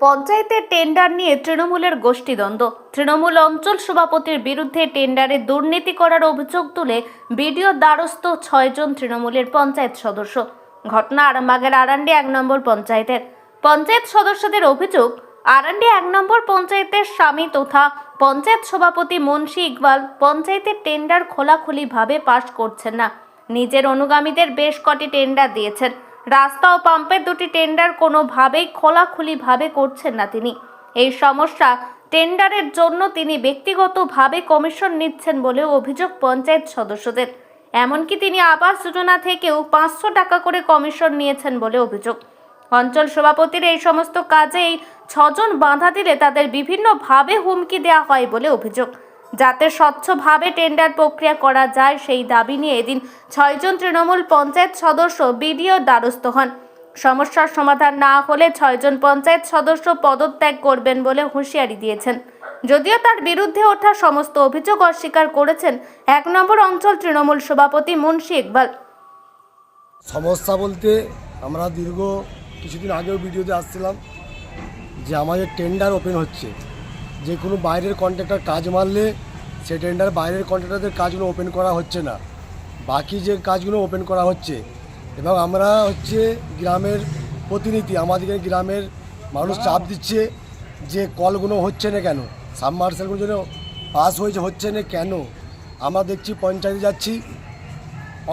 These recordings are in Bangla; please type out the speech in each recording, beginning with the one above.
পঞ্চায়েতের টেন্ডার নিয়ে তৃণমূলের গোষ্ঠীদ্বন্দ্ব। তৃণমূল অঞ্চল সভাপতির বিরুদ্ধে টেন্ডারে দুর্নীতি করার অভিযোগ তুলে বিডিও দ্বারস্থ ছয়জন তৃণমূলের পঞ্চায়েত সদস্য। ঘটনা আরামবাগের আরান্ডি এক নম্বর পঞ্চায়েতের। পঞ্চায়েত সদস্যদের অভিযোগ, আরান্ডি এক নম্বর পঞ্চায়েতের স্বামী তথা পঞ্চায়েত সভাপতি মুন্সি ইকবাল পঞ্চায়েতের টেন্ডার খোলাখুলিভাবে পাশ করছেন না। নিজের অনুগামীদের বেশ কটি টেন্ডার দিয়েছেন। রাস্তা ও পাম্পের দুটি টেন্ডার কোনোভাবেই খোলাখুলিভাবে করছেন না তিনি। এই সমস্যা টেন্ডারের জন্য তিনি ব্যক্তিগতভাবে কমিশন নিচ্ছেন বলে অভিযোগ পঞ্চায়েত সদস্যদের। এমনকি তিনি আবাস যোজনা থেকেও পাঁচশো টাকা করে কমিশন নিয়েছেন বলে অভিযোগ। অঞ্চল সভাপতির এই সমস্ত কাজেই ছজন বাধা দিলে তাদের বিভিন্নভাবে হুমকি দেওয়া হয় বলে অভিযোগ। যাতে স্বচ্ছভাবে টেন্ডার প্রক্রিয়া করা যায়, সেই দাবি নিয়ে এদিন ছয়জন তৃণমূল পঞ্চায়েত সদস্য বিডিও দ্বারস্থ হন। সমস্যার সমাধান না হলে ছয়জন পঞ্চায়েত সদস্য পদত্যাগ করবেন বলে হুঁশিয়ারি দিয়েছেন। যদিও তার বিরুদ্ধে ওঠা সমস্ত অভিযোগ অস্বীকার করেছেন এক নম্বর অঞ্চল তৃণমূল সভাপতি মুন্সি ইকবাল। সমস্যা বলতে আমরা দীর্ঘ কিছুদিন আগেও ভিডিওতে আসছিলাম যে আমাদের টেন্ডার ওপেন হচ্ছে। যে কোনো বাইরের কন্ট্রাক্টর কাজ মারলে সে টেন্ডার বাইরের কন্ট্রাক্টরদের কাজগুলো ওপেন করা হচ্ছে না। বাকি যে কাজগুলো ওপেন করা হচ্ছে, এবং আমরা হচ্ছে গ্রামের প্রতিনিধি, আমাদেরকে গ্রামের মানুষ চাপ দিচ্ছে যে কলগুলো হচ্ছে না কেন? সাবমার্সেলগুলো যেন পাস হয়েছে হচ্ছে না কেন? আমরা দেখছি পঞ্চায়েতে যাচ্ছি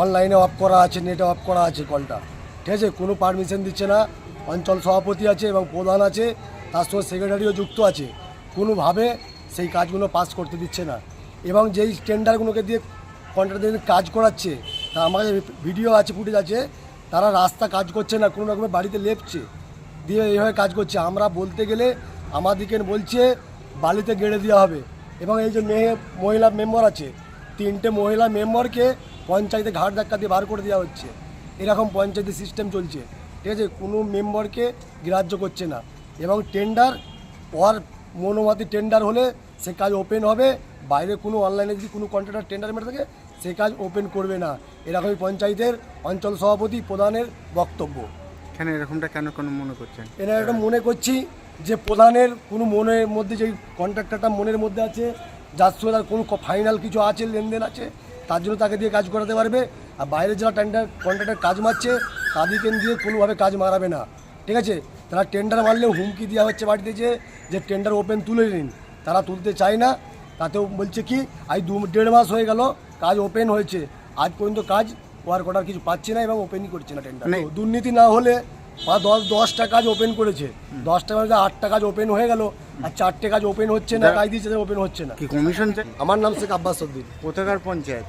অনলাইনে অফ করা আছে নেটে অফ করা আছে কলটা ঠিক আছে? কোনো পারমিশন দিচ্ছে না। অঞ্চল সভাপতি আছে এবং প্রধান আছে, তার সঙ্গে সেক্রেটারিও যুক্ত আছে। কোনোভাবে সেই কাজগুলো পাস করতে দিচ্ছে না। এবং যেই টেন্ডারগুলোকে দিয়ে কন্ট্রাক্টর কাজ করাচ্ছে, তা আমাদের ভিডিও আছে ফুটেজ আছে, তারা রাস্তা কাজ করছে না, কোনো রকমের বাড়িতে লেপছে, দিয়ে এইভাবে কাজ করছে। আমরা বলতে গেলে আমাদেরকে বলছে, বালিতে গেড়ে দেওয়া হবে। এবং এই যে মেয়ে মহিলা মেম্বার আছে, তিনটে মহিলা মেম্বারকে পঞ্চায়েতে ঘাট ধাক্কা দিয়ে বার করে দেওয়া হচ্ছে। এরকম পঞ্চায়েতের সিস্টেম চলছে। ঠিক আছে? কোনো মেম্বারকে গ্রাহ্য করছে না। এবং টেন্ডার ওর মনোমতি টেন্ডার হলে সে কাজ ওপেন হবে। বাইরে কোনো অনলাইনে যদি কোনো কন্ট্রাক্টর টেন্ডার মেরে থাকে সে কাজ ওপেন করবে না। এরকমই পঞ্চায়েতের অঞ্চল সভাপতি প্রধানের বক্তব্য। কেন এরকমটা কেন কেন মনে করছেন? এরা একটা মনে করছি যে প্রধানের কোনো মনের মধ্যে যে কন্ট্রাক্টরটা মনের মধ্যে আছে যার সঙ্গে তার কোনো ফাইনাল কিছু আছে লেনদেন আছে তার জন্য তাকে দিয়ে কাজ করাতে পারবে। আর বাইরে যারা টেন্ডার কন্ট্রাক্টর কাজ মারছে তাদেরকে দিয়ে কোনোভাবে কাজ মারাবে না। ঠিক আছে? তারা টেন্ডার মারলেও হুমকি দেওয়া হচ্ছে বাড়িতে যে যে টেন্ডার ওপেন তুলে নিন। তারা তুলতে চায় না। তাতেও বলছে কি আজ দু দেড় মাস হয়ে গেল কাজ ওপেন হয়েছে। আজ পর্যন্ত কাজ ওয়ার্ক অর্ডার কিছু পাচ্ছে না এবং ওপেনই করছে না টেন্ডার মানে- দুর্নীতি না হলে বা দশ দশটা কাজ ওপেন করেছে। দশটা মধ্যে আটটা কাজ ওপেন হয়ে গেল আর চারটে কাজ ওপেন হচ্ছে না কাজ দিয়েছে ওপেন হচ্ছে না। কি কমিশন আমার নাম শেখ আব্বাস সদ্দিন। কোথাকার পঞ্চায়েত?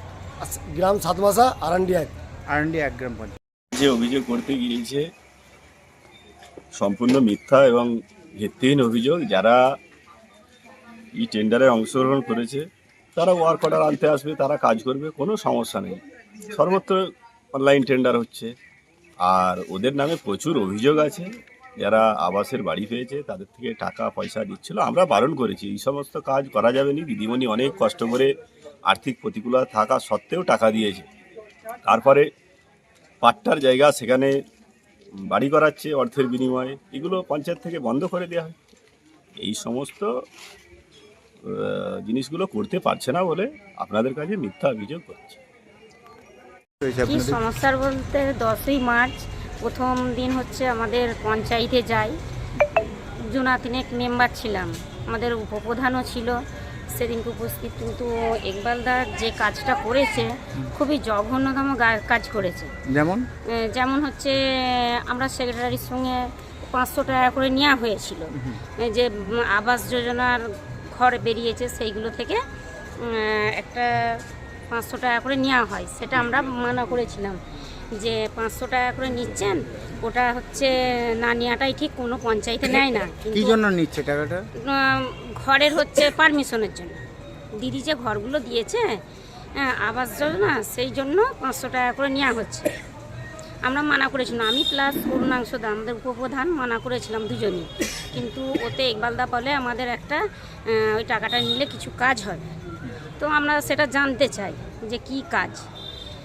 গ্রাম সাতমাসা আরান্ডি এক আরএনডি এক গ্রাম পঞ্চায়েত। যে অভিযোগ করতে গিয়েছে সম্পূর্ণ মিথ্যা এবং ভিত্তিহীন অভিযোগ। যারা এই টেন্ডারে অংশগ্রহণ করেছে, তারা ওয়ার্ক অর্ডার আনতে আসবে, তারা কাজ করবে, কোনো সমস্যা নেই। সর্বত্র অনলাইন টেন্ডার হচ্ছে। আর ওদের নামে প্রচুর অভিযোগ আছে। যারা আবাসের বাড়ি পেয়েছে, তাদের থেকে টাকা, পয়সা দিচ্ছিল। আমরা বারণ করেছি, এই সমস্ত কাজ করা যাবে না। দিদিমণি অনেক কষ্ট করে আর্থিক প্রতিকূলতা থাকা সত্ত্বেও টাকা দিয়েছে। তারপরে পাট্টার জায়গা, সেখানে বাড়ি করাচ্ছে অর্থের বিনিময়ে এগুলো পঞ্চায়েত থেকে বন্ধ করে দেওয়া হয়। এই সমস্ত জিনিসগুলো করতে পারছে না বলে আপনাদের কাছে মিথ্যা অভিযোগ করছে। কি সমস্যার বলতে দশই মার্চ প্রথম দিন হচ্ছে আমাদের পঞ্চায়েতে যাই। জোনা তিনেক মেম্বার ছিলাম। আমাদের উপপ্রধানও ছিল। সেদিনকে উপস্থিত কিন্তু ইকবালদার যে কাজটা করেছে খুবই জঘন্যতম কাজ করেছে। যেমন? যেমন হচ্ছে আমরা সেক্রেটারির সঙ্গে পাঁচশো টাকা করে নেওয়া হয়েছিল। যে আবাস যোজনার ঘর বেরিয়েছে সেইগুলো থেকে একটা পাঁচশো টাকা করে নেওয়া হয়। সেটা আমরা মানা করেছিলাম যে পাঁচশো টাকা করে নিচ্ছেন ওটা হচ্ছে না নেওয়াটাই ঠিক কোনো পঞ্চায়েতে নেয় না। কি জন্য নিচ্ছে টাকাটা? ঘরের হচ্ছে পারমিশনের জন্য। দিদি যে ঘরগুলো দিয়েছে হ্যাঁ, আবাস যোজনা সেই জন্য পাঁচশো টাকা করে নেওয়া হচ্ছে। আমরা মানা করেছিলাম আমি প্লাস পূর্ণাংশ দা আমাদের উপপ্রধান মানা করেছিলাম দুজনই। কিন্তু ওতে ইকবালদা বলে আমাদের একটা ওই টাকাটা নিলে কিছু কাজ হবে। তো আমরা সেটা জানতে চাই যে কি কাজ?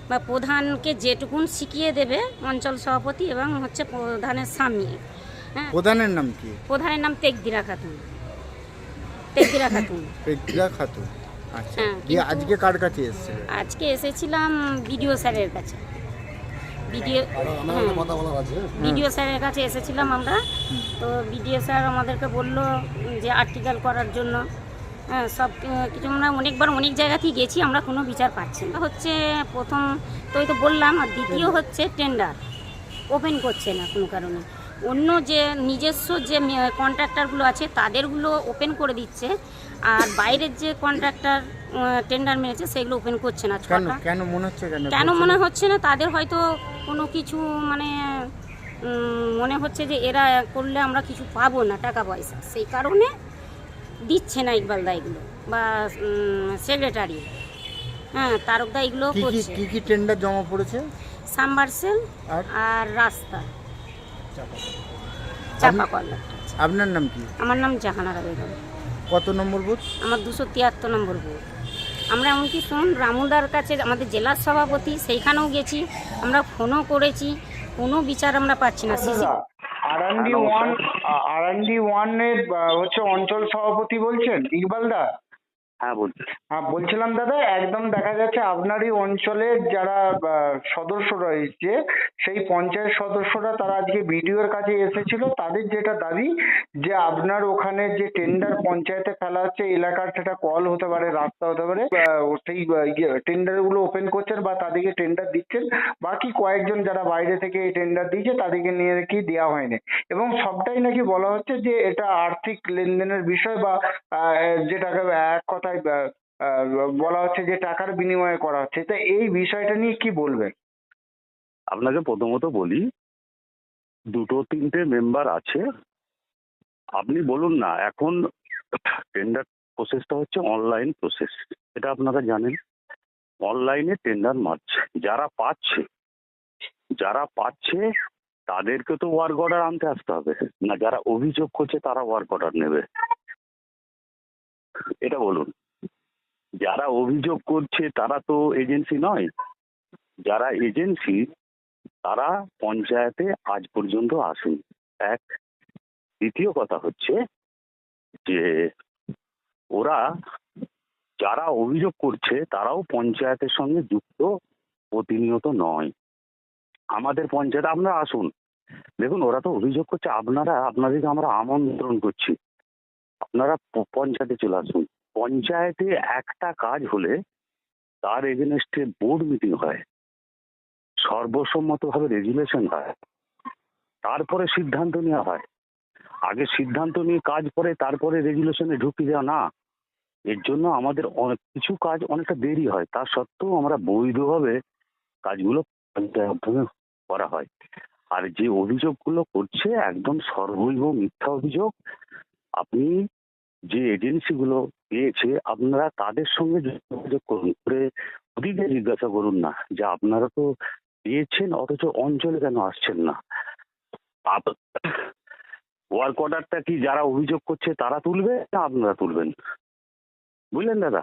বা প্রধানকে যেটুকুন শিখিয়ে দেবে অঞ্চল সভাপতি এবং হচ্ছে প্রধানের স্বামী। হ্যাঁ? প্রধানের নাম কি? প্রধানের নাম তেকদিরা খাতুন। তেকদিরা খাতুন। পেট্রা খাতুন আচ্ছা। হ্যাঁ, দিয়ে আজকে কার কাছে এসেছিল আজকে এসেছিলাম বিডিও স্যারের কাছে। কথা বলার আছে। বিডিও স্যারের কাছে এসেছিলাম আমরা। তো বিডিও স্যার আমাদেরকে বলল যে আর্টিকেল করার জন্য। হ্যাঁ সব কিছু আমরা অনেকবার অনেক জায়গাতেই গেছি আমরা কোনো বিচার পাচ্ছি না। হচ্ছে প্রথম তো তো বললাম আর দ্বিতীয় হচ্ছে টেন্ডার ওপেন করছে না কোনো কারণে। অন্য যে নিজস্ব যে কন্ট্রাক্টারগুলো আছে তাদেরগুলো ওপেন করে দিচ্ছে। আর বাইরের যে কন্ট্রাক্টার টেন্ডার মেরেছে সেগুলো ওপেন করছে না কেন? ছটা। কেন মনে হচ্ছে কেন মনে না? হচ্ছে না? তাদের হয়তো কোনো কিছু মানে মনে হচ্ছে যে এরা করলে আমরা কিছু পাবো না টাকা পয়সা। সেই কারণে দিচ্ছে না ইকবাল দা এগুলো বা সেক্রেটারি হ্যাঁ তারকদা এগুলো কি কি করছে। কি কি টেন্ডার জমা পড়েছে? সাম্বারসেল আর রাস্তা। চাপা কলা আপনার নাম কি? আমার নাম জাহানারা বেগম। কত নম্বর বুথ? আমার দুশো তিয়াত্তর নম্বর বুথ। আমরা এমনকি শুন রামুদার কাছে আমাদের জেলার সভাপতি সেইখানেও গেছি। আমরা ফোনও করেছি কোনো বিচার আমরা পাচ্ছি না। আরান্ডি ওয়ান আরান্ডি ওয়ানের হচ্ছে অঞ্চল সভাপতি বলছেন ইকবাল দা? হ্যাঁ বলছি। হ্যাঁ বলছিলাম দাদা একদম দেখা যাচ্ছে আপনারই অঞ্চলের যারা আহ, সদস্যরা এসছে সেই পঞ্চায়েত সদস্যরা তারা আজকে বিডিওর কাছে এসেছিল। তাদের যেটা দাবি যে আপনার ওখানে যে টেন্ডার পঞ্চায়েতে ফেলা হচ্ছে এলাকার সেটা কল হতে পারে রাস্তা হতে পারে সেই টেন্ডারগুলো ওপেন করছেন বা তাদেরকে টেন্ডার দিচ্ছেন। বাকি কয়েকজন যারা বাইরে থেকে এই টেন্ডার দিয়েছে তাদেরকে নিয়ে নাকি দেওয়া হয়নি। এবং সবটাই নাকি বলা হচ্ছে যে এটা আর্থিক লেনদেনের বিষয় বা যেটাকে এক কথায় আহ, বলা হচ্ছে যে টাকার বিনিময়ে করা হচ্ছে। তা এই বিষয়টা নিয়ে কি বলবেন? আপনাকে প্রথমত বলি দুটো তিনটে মেম্বার আছে। আপনি বলুন না এখন টেন্ডার প্রসেসটা হচ্ছে অনলাইন প্রসেস এটা আপনারা জানেন। অনলাইনে টেন্ডার মারছে। যারা পাচ্ছে যারা পাচ্ছে তাদেরকে তো ওয়ার্ক অর্ডার আনতে আসতে হবে। না যারা অভিযোগ করছে তারা ওয়ার্ক অর্ডার নেবে। এটা বলুন। যারা অভিযোগ করছে তারা তো এজেন্সি নয়। যারা এজেন্সি, তারা পঞ্চায়েতে আজ পর্যন্ত আসেনি। এক। দ্বিতীয় কথা হচ্ছে যে, ওরা যারা অভিযোগ করছে তারাও পঞ্চায়েতের সঙ্গে যুক্ত, প্রতিনিয়ত নয়। আমাদের পঞ্চায়েতে আপনারা আসুন। দেখুন, ওরা তো অভিযোগ করছে, আপনারা, আপনাদেরকে আমরা আমন্ত্রণ করছি। আপনারা পঞ্চায়েতে চলে আসুন। পঞ্চায়েতে একটা কাজ হলে তার এগেনস্টে বোর্ড মিটিং হয়, সর্বসম্মতভাবে রেজুলেশন হয়, তারপরে সিদ্ধান্ত নেওয়া হয়। আগে সিদ্ধান্ত নিয়ে কাজ করে তারপরে রেজুলেশনে ঢুকিয়ে দেওয়া না, এর জন্য আমাদের অনেক কিছু কাজ অনেকটা দেরি হয়। তা সত্ত্বেও আমরা বৈধভাবে কাজগুলো করা হয়। আর যে অভিযোগগুলো করছে একদম সর্বৈব মিথ্যা অভিযোগ, আপনি যে এজেন্সিগুলো পেয়েছে, আপনারা তাদের সঙ্গে যোগাযোগ করুন। করে ওদিকে জিজ্ঞাসা করুন না, যে আপনারা তো পেয়েছেন, অথচ অঞ্চলে কেন আসছেন না? ওয়ার্ক অর্ডারটা কি যারা অভিযোগ করছে তারা তুলবে না আপনারা তুলবেন? বুঝলেন দাদা?